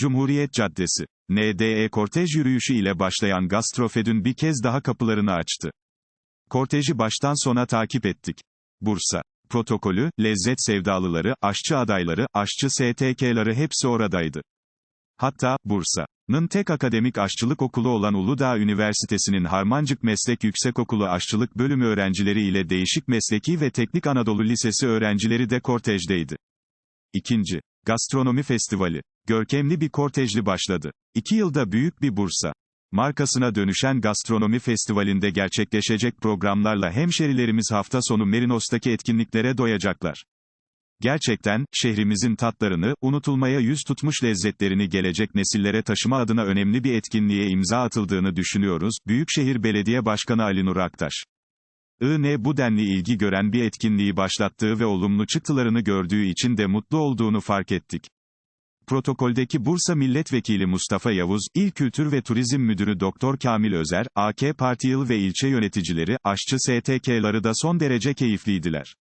Cumhuriyet Caddesi. NDE kortej yürüyüşü ile başlayan Gastrofed'ün bir kez daha kapılarını açtı. Korteji baştan sona takip ettik. Bursa. Protokolü, lezzet sevdalıları, aşçı adayları, aşçı STK'ları hepsi oradaydı. Hatta, Bursa'nın tek akademik aşçılık okulu olan Uludağ Üniversitesi'nin Harmancık Meslek Yüksekokulu Aşçılık Bölümü öğrencileri ile Değişik Mesleki ve Teknik Anadolu Lisesi öğrencileri de kortejdeydi. İkinci. Gastronomi Festivali. Görkemli bir kortejli başladı. İki yılda büyük bir Bursa. Markasına dönüşen gastronomi festivalinde gerçekleşecek programlarla hemşerilerimiz hafta sonu Merinos'taki etkinliklere doyacaklar. Gerçekten, şehrimizin tatlarını, unutulmaya yüz tutmuş lezzetlerini gelecek nesillere taşıma adına önemli bir etkinliğe imza atıldığını düşünüyoruz, Büyükşehir Belediye Başkanı Ali Nur Aktaş. IN bu denli ilgi gören bir etkinliği başlattığı ve olumlu çıktılarını gördüğü için de mutlu olduğunu fark ettik. Protokoldeki Bursa Milletvekili Mustafa Yavuz, İl Kültür ve Turizm Müdürü Doktor Kamil Özer, AK Parti il ve ilçe yöneticileri, aşçı STK'ları da son derece keyifliydiler.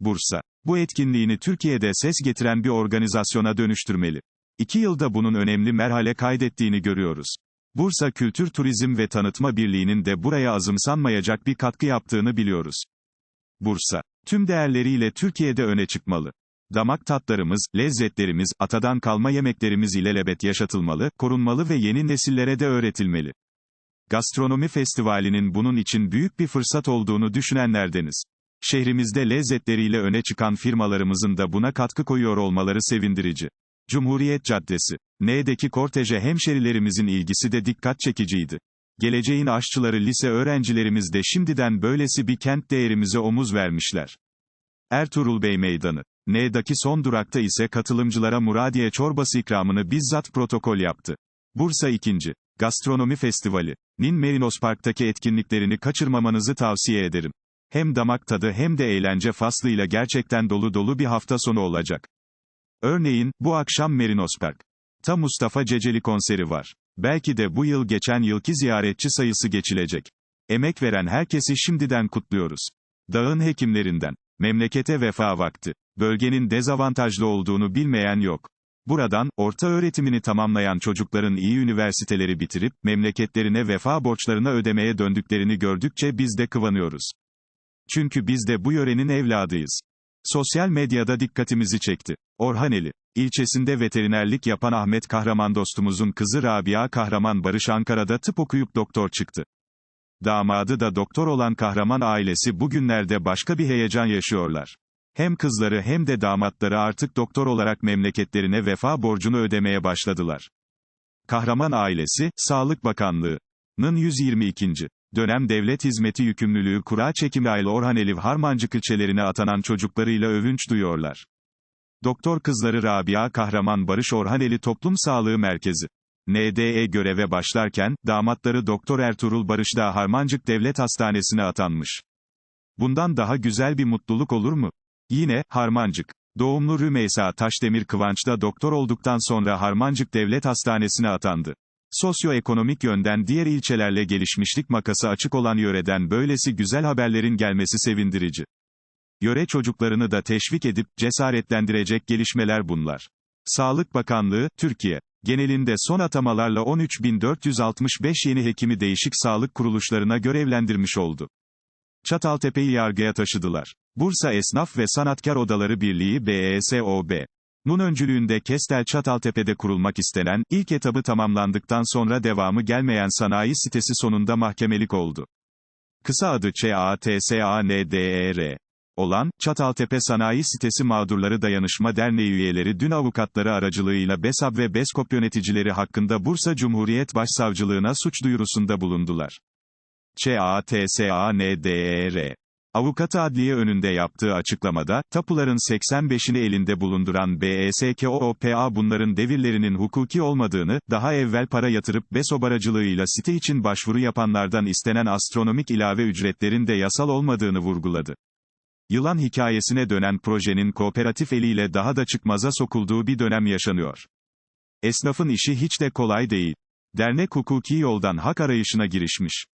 Bursa, bu etkinliğini Türkiye'de ses getiren bir organizasyona dönüştürmeli. İki yılda bunun önemli merhale kaydettiğini görüyoruz. Bursa Kültür Turizm ve Tanıtma Birliği'nin de buraya azımsanmayacak bir katkı yaptığını biliyoruz. Bursa, tüm değerleriyle Türkiye'de öne çıkmalı. Damak tatlarımız, lezzetlerimiz, atadan kalma yemeklerimiz ilelebet yaşatılmalı, korunmalı ve yeni nesillere de öğretilmeli. Gastronomi Festivali'nin bunun için büyük bir fırsat olduğunu düşünenlerdeniz. Şehrimizde lezzetleriyle öne çıkan firmalarımızın da buna katkı koyuyor olmaları sevindirici. Cumhuriyet Caddesi. N'deki korteje hemşerilerimizin ilgisi de dikkat çekiciydi. Geleceğin aşçıları lise öğrencilerimiz de şimdiden böylesi bir kent değerimize omuz vermişler. Ertuğrul Bey Meydanı. N'daki son durakta ise katılımcılara Muradiye çorbası ikramını bizzat protokol yaptı. Bursa 2. Gastronomi Festivali. Nin Merinos Park'taki etkinliklerini kaçırmamanızı tavsiye ederim. Hem damak tadı hem de eğlence faslıyla gerçekten dolu dolu bir hafta sonu olacak. Örneğin, bu akşam Merinos Park. Ta Mustafa Ceceli konseri var. Belki de bu yıl geçen yılki ziyaretçi sayısı geçilecek. Emek veren herkesi şimdiden kutluyoruz. Dağın hekimlerinden. Memlekete vefa vakti. Bölgenin dezavantajlı olduğunu bilmeyen yok. Buradan, orta öğretimini tamamlayan çocukların iyi üniversiteleri bitirip, memleketlerine vefa borçlarını ödemeye döndüklerini gördükçe biz de kıvanıyoruz. Çünkü biz de bu yörenin evladıyız. Sosyal medyada dikkatimizi çekti. Orhaneli ilçesinde veterinerlik yapan Ahmet Kahraman dostumuzun kızı Rabia Kahraman Barış Ankara'da tıp okuyup doktor çıktı. Damadı da doktor olan Kahraman ailesi bugünlerde başka bir heyecan yaşıyorlar. Hem kızları hem de damatları artık doktor olarak memleketlerine vefa borcunu ödemeye başladılar. Kahraman ailesi, Sağlık Bakanlığı'nın 122. dönem devlet hizmeti yükümlülüğü kura çekimi ile Orhaneli Harmancık ilçelerine atanan çocuklarıyla övünç duyuyorlar. Doktor kızları Rabia Kahraman Barış Orhaneli Toplum Sağlığı Merkezi. NDE göreve başlarken, damatları Doktor Ertuğrul Barış da Harmancık Devlet Hastanesi'ne atanmış. Bundan daha güzel bir mutluluk olur mu? Yine, Harmancık. Doğumlu Rümeysa Taşdemir Kıvanç da doktor olduktan sonra Harmancık Devlet Hastanesi'ne atandı. Sosyoekonomik yönden diğer ilçelerle gelişmişlik makası açık olan yöreden böylesi güzel haberlerin gelmesi sevindirici. Yöre çocuklarını da teşvik edip, cesaretlendirecek gelişmeler bunlar. Sağlık Bakanlığı, Türkiye. Genelinde son atamalarla 13.465 yeni hekimi değişik sağlık kuruluşlarına görevlendirmiş oldu. Çataltepe'yi yargıya taşıdılar. Bursa Esnaf ve Sanatkar Odaları Birliği BESOB. Nun öncülüğünde Kestel Çataltepe'de kurulmak istenen, ilk etabı tamamlandıktan sonra devamı gelmeyen sanayi sitesi sonunda mahkemelik oldu. Kısa adı ÇATSANDER olan, Çataltepe Sanayi Sitesi Mağdurları Dayanışma Derneği üyeleri dün avukatları aracılığıyla BESAB ve BESKOP yöneticileri hakkında Bursa Cumhuriyet Başsavcılığına suç duyurusunda bulundular. ÇATSANDER Avukatı adliye önünde yaptığı açıklamada, tapuların 85'ini elinde bulunduran E BESKOOPA bunların devirlerinin hukuki olmadığını, daha evvel para yatırıp BESOB aracılığıyla site için başvuru yapanlardan istenen astronomik ilave ücretlerin de yasal olmadığını vurguladı. Yılan hikayesine dönen projenin kooperatif eliyle daha da çıkmaza sokulduğu bir dönem yaşanıyor. Esnafın işi hiç de kolay değil. Dernek hukuki yoldan hak arayışına girişmiş.